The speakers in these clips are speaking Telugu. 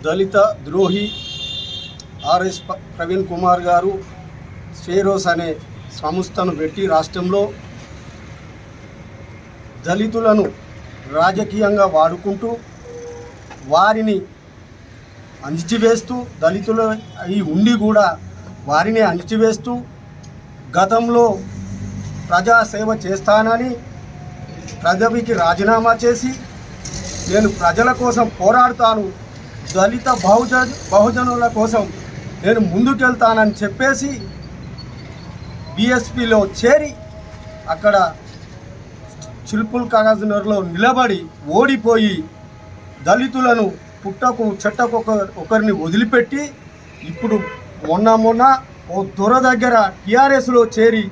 దళిత ద్రోహి ఆర్ఎస్ ప్రవీణ్ కుమార్ గారు స్వేరోస్ అనే సంస్థను పెట్టి రాష్ట్రంలో దళితులను రాజకీయంగా వాడుకుంటూ వారిని అణిచివేస్తూ దళితులు అయి ఉండి కూడా వారిని అణిచివేస్తూ గతంలో ప్రజాసేవ చేస్తానని పదవికి రాజీనామా చేసి నేను ప్రజల కోసం పోరాడుతాను దళిత బహుజన బహుజనుల కోసం నేను ముందుకెళ్తానని చెప్పేసి బిఎస్పిలో చేరి అక్కడ చిల్పుల్ కాగజ్నగర్లో నిలబడి ఓడిపోయి దళితులను పుట్టకు చెట్టకు ఒక ఒకరిని వదిలిపెట్టి ఇప్పుడు మొన్న మొన్న ఓ దొర దగ్గర టీఆర్ఎస్లో చేరి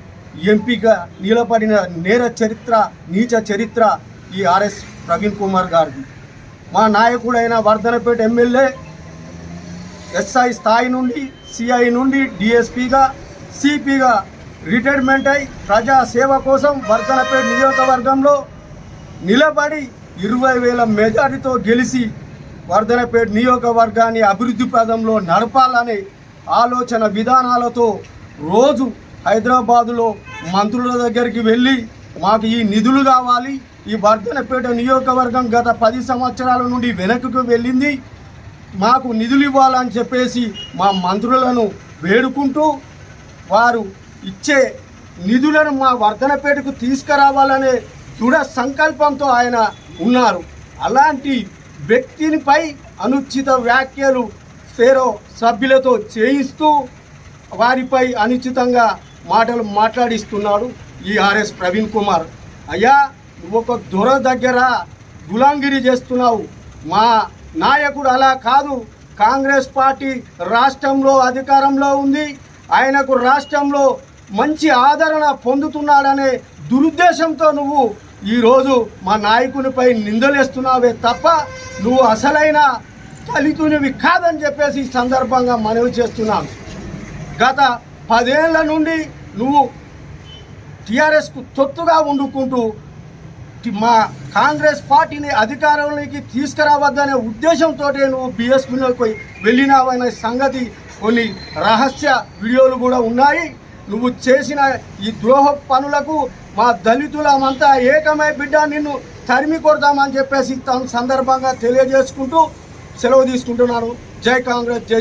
ఎంపీగా నిలబడిన నేర చరిత్ర నీచ చరిత్ర ఈ ఆర్ఎస్ ప్రవీణ్ కుమార్ గారిది. మా నాయకుడైన వర్ధనపేట ఎమ్మెల్యే ఎస్ఐ స్థాయి నుండి సిఐ నుండి డిఎస్పిగా సిపిగా రిటైర్మెంట్ అయి ప్రజా సేవ కోసం వర్ధనపేట నియోజకవర్గంలో నిలబడి ఇరవై వేల మెజారిటీతో గెలిచి వర్ధనపేట నియోజకవర్గాన్ని అభివృద్ధి పదంలో నడపాలనే ఆలోచన విధానాలతో రోజు హైదరాబాదులో మంత్రుల దగ్గరికి వెళ్ళి మాకు ఈ నిధులు కావాలి ఈ వర్ధనపేట నియోజకవర్గం గత పది సంవత్సరాల నుండి వెనక్కి వెళ్ళింది. మాకు నిధులు ఇవ్వాలని చెప్పేసి మా మంత్రులను వేడుకుంటూ వారు ఇచ్చే నిధులను మా వర్ధనపేటకు తీసుకురావాలనే దృఢ సంకల్పంతో ఆయన ఉన్నారు. అలాంటి వ్యక్తినిపై అనుచిత వ్యాఖ్యలు ఫేరో సభ్యులతో చేయిస్తూ వారిపై అనుచితంగా మాటలు మాట్లాడిస్తున్నాడు ఈ ఆర్ఎస్ ప్రవీణ్ కుమార్. అయ్యా ఒక దొర దగ్గర గులాంగిరి చేస్తున్నావు. మా నాయకుడు అలా కాదు. కాంగ్రెస్ పార్టీ రాష్ట్రంలో అధికారంలో ఉంది. ఆయనకు రాష్ట్రంలో మంచి ఆదరణ పొందుతున్నాడనే దురుద్దేశంతో నువ్వు ఈరోజు మా నాయకునిపై నిందలేస్తున్నావే తప్ప నువ్వు అసలైన దళితునివి కాదని చెప్పేసి ఈ సందర్భంగా మనవి చేస్తున్నాను. గత పదేళ్ళ నుండి నువ్వు టీఆర్ఎస్కు తొత్తుగా వండుకుంటూ మా కాంగ్రెస్ పార్టీని అధికారంలోకి తీసుకురావద్దనే ఉద్దేశంతో నువ్వు బీఎస్పీలోకి వెళ్ళినావనే సంగతి కొన్ని రహస్య వీడియోలు కూడా ఉన్నాయి. నువ్వు చేసిన ఈ ద్రోహ పనులకు మా దళితులమంతా ఏకమై బిడ్డ నిన్ను తరిమి కొడదామని చెప్పేసి తను సందర్భంగా తెలియజేసుకుంటూ సెలవు తీసుకుంటున్నాను. జై కాంగ్రెస్ జై జై